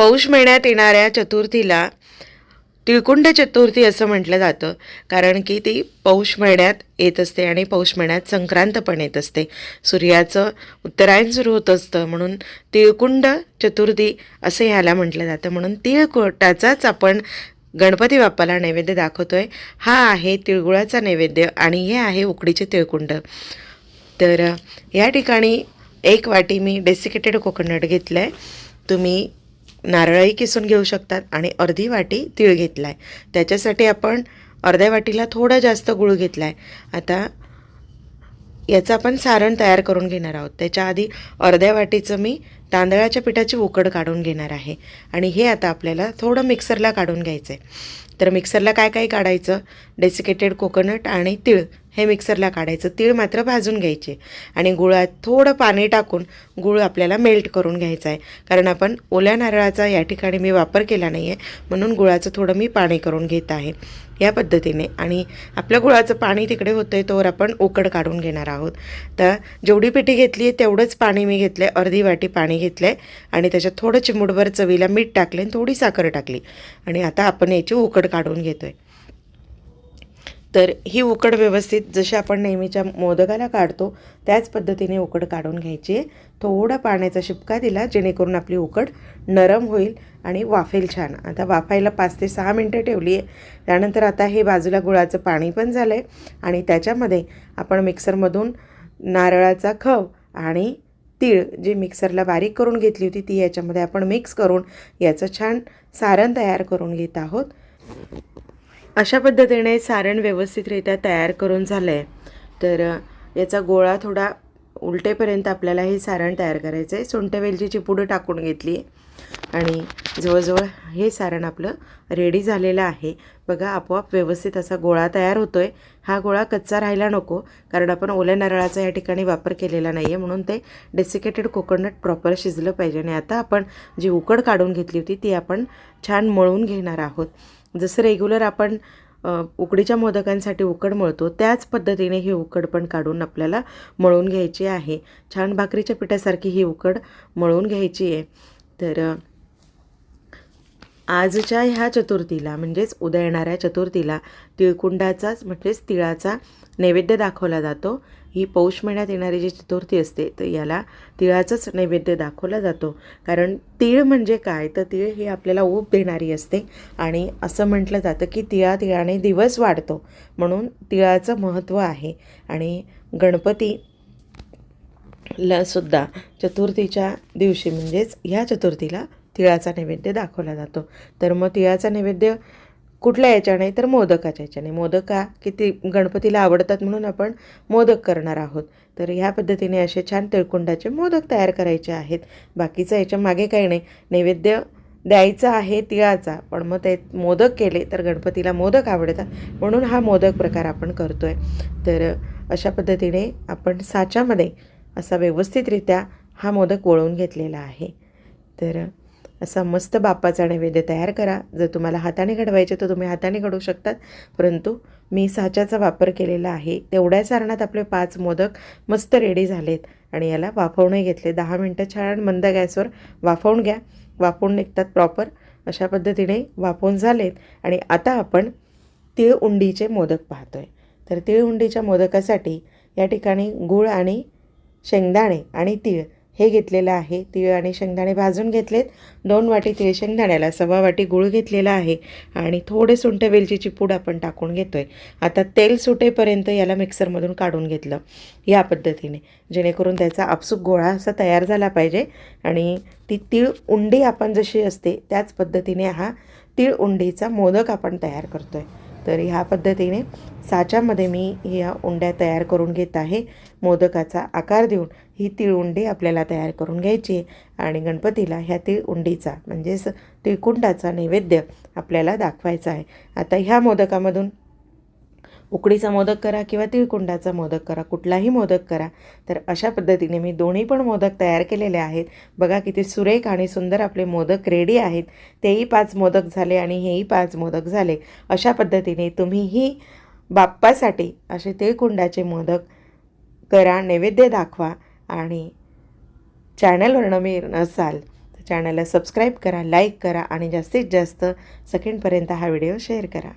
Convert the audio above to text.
पौष महिन्यात येणाऱ्या चतुर्थीला तिळकुंड चतुर्थी असं म्हटलं जातं. कारण की ती पौष महिन्यात येत असते आणि पौष महिन्यात संक्रांत पण येत असते. सूर्याचं उत्तरायण सुरू होत असतं. म्हणून तिळकुंड चतुर्थी असं ह्याला म्हटलं जातं. म्हणून तिळकुटाचाच आपण गणपती बाप्पाला नैवेद्य दाखवतोय. हा आहे तिळगुळाचा नैवेद्य आणि हे आहे उकडीचे तिळकुंड. तर या ठिकाणी एक वाटी मी डेसिकेटेड कोकोनट घेतलं आहे तुम्ही नारळही किसून घेऊ शकतात आणि अर्धी वाटी तीळ घेतला आहे त्याच्यासाठी आपण अर्ध्या वाटीला थोडा जास्त गुळ घेतला आहे आता याचं आपण सारण तयार करून घेणार आहोत. त्याच्या आधी अर्ध्या वाटीचं मी तांदळाच्या पिठाची उकड काढून घेणार आहे. आणि हे आता आपल्याला थोडं मिक्सरला काढून घ्यायचं आहे तर मिक्सरला काय काय काढायचं? डेसिकेटेड कोकोनट आणि तीळ. हे मिक्सरला काढायचं. तीळ मात्र भाजून घ्यायचे. आणि गुळात थोडं पाणी टाकून गुळ आपल्याला मेल्ट करून घ्यायचा आहे. कारण आपण ओल्या नारळाचा या ठिकाणी मी वापर केला नाही आहे म्हणून गुळाचं थोडं मी पाणी करून घेत आहे. या पद्धतीने. आणि आपल्या गुळाचं पाणी तिकडे होतं आहे तोवर आपण उकड काढून घेणार आहोत. तर जेवढी पिठी घेतली आहे तेवढंच पाणी मी घेतलं आहे अर्धी वाटी पाणी घेतलं आहे आणि त्याच्यात थोडं चिमूटभर चवीला मीठ टाकले आणि थोडी साखर टाकली. आणि आता आपण याची उकड काढून घेतो आहे तर ही उकड व्यवस्थित जशी आपण नेहमीच्या मोदकाला काढतो त्याच पद्धतीने उकड काढून घ्यायची. आहे थोडा पाण्याचा शिपका दिला जेणेकरून आपली उकड नरम होईल आणि वाफेल छान. आता वाफायला पाच ते सहा मिनटं ठेवली आहे. त्यानंतर आता हे बाजूला गुळाचं पाणी पण झालं आहे आणि त्याच्यामध्ये आपण मिक्सरमधून नारळाचा खव आणि तीळ जी मिक्सरला बारीक करून घेतली होती ती याच्यामध्ये आपण मिक्स करून याचं छान सारण तयार करून घेत आहोत. अशा पद्धतीने सारण व्यवस्थितरित्या तयार करून झालं आहे तर याचा गोळा थोडा उलटेपर्यंत आपल्याला हे सारण तयार करायचं आहे. सुंठ वेलचीची पुडं टाकून घेतली. आहे आणि जवळजवळ हे सारण आपलं रेडी झालेलं आहे. बघा आपोआप व्यवस्थित असा गोळा तयार होतो आहे हा गोळा कच्चा राहायला नको कारण आपण ओल्या नारळाचा या ठिकाणी वापर केलेला नाही आहे म्हणून ते डेसिकेटेड कोकोनट प्रॉपर शिजलं पाहिजे. आणि आता आपण जी उकड काढून घेतली होती ती आपण छान मळून घेणार आहोत. जसं रेग्युलर आपण उकडीच्या मोदकांसाठी उकड मळतो. त्याच पद्धतीने ही उकड पण काढून आपल्याला मळून घ्यायची आहे. छान भाकरीच्या पिठासारखी ही उकड मळून घ्यायची आहे. तर आजच्या ह्या चतुर्थीला म्हणजेच उद्या येणाऱ्या चतुर्थीला तिळकुंडाचाच म्हणजेच तिळाचा नैवेद्य दाखवला जातो. ही पौष महिन्यात येणारी जी चतुर्थी असते तर याला तिळाचाच नैवेद्य दाखवला जातो. कारण तीळ म्हणजे काय? तर तीळ ही आपल्याला ऊब देणारी असते आणि असं म्हटलं जातं की तिळा तिळाने दिवस वाढतो. म्हणून तिळाचं महत्त्व आहे. आणि गणपती ला सुद्धा चतुर्थीच्या दिवशी म्हणजेच ह्या चतुर्थीला तिळाचा नैवेद्य दाखवला जातो. तर मग तिळाचा नैवेद्य कुठल्या याच्याने? तर मोदकाच्या याच्याने. मोदक हा की गणपतीला आवडतात म्हणून आपण मोदक करणार आहोत. तर ह्या पद्धतीने असे छान तिळकुंडाचे मोदक तयार करायचे आहेत. बाकीचं याच्या मागे काही नाही. नैवेद्य द्यायचा आहे तिळाचा पण मग ते मोदक केले तर गणपतीला मोदक आवडतात म्हणून हा मोदक प्रकार आपण करतो आहे तर अशा पद्धतीने आपण साच्यामध्ये असा व्यवस्थितरित्या हा मोदक वळवून घेतलेला आहे. तर असा मस्त बाप्पाचा नैवेद्य तयार करा. जर तुम्हाला हाताने घडवायचे तर तुम्ही हाताने घडवू शकतात. परंतु मी साच्याचा वापर केलेला आहे. तेवढ्या सारणात आपले पाच मोदक मस्त रेडी झालेत. आणि याला वाफवणे घेतले. दहा मिनटं छान मंद गॅसवर वाफवून घ्या. वाफवून निघतात प्रॉपर अशा पद्धतीने वाफवून झालेत. आणि आता आपण तीळ उंडीचे मोदक पाहतोय. तर तीळ उंडीच्या मोदकासाठी या ठिकाणी गूळ आणि शेंगदाणे आणि तीळ हे घेतलेलं आहे. तीळ आणि शेंगदाणे भाजून घेतलेत. दोन वाटी तिळ शेंगदाण्याला सव्वा वाटी गूळ घेतलेला आहे. आणि थोडे सुंठ वेलचीची पूड आपण टाकून घेतो आहे आता तेल सुटेपर्यंत याला मिक्सरमधून काढून घेतलं. या पद्धतीने. जेणेकरून त्याचा आपसूक गोळा असा तयार झाला पाहिजे. आणि ती तीळ उंडी आपण जशी असते त्याच पद्धतीने हा तीळ उंडीचा मोदक आपण तयार करतो आहे तर ह्या पद्धतीने साच्यामध्ये मी ह्या उंड्या तयार करून घेत आहे. मोदकाचा आकार देऊन ही तीळ उंडी आपल्याला तयार करून घ्यायची आहे आणि गणपतीला ह्या तीळ उंडीचा म्हणजेच तिळकुंडाचा नैवेद्य आपल्याला दाखवायचा आहे. आता ह्या मोदकामधून उकडीचा मोदक करा किंवा तिळकुंडाचा मोदक करा कुठलाही मोदक करा. तर अशा पद्धतीने मी दोन्ही पण मोदक तयार केलेले आहेत. बघा किती सुरेख आणि सुंदर आपले मोदक रेडी आहेत. तेही पाच मोदक झाले आणि हेही पाच मोदक झाले. अशा पद्धतीने तुम्हीही बाप्पासाठी असे तिळकुंडाचे मोदक करा नैवेद्य दाखवा आणि चॅनलवरनं मी नसाल तर चॅनलला सबस्क्राईब करा लाईक करा आणि जास्तीत जास्त सेकंडपर्यंत हा व्हिडिओ शेअर करा.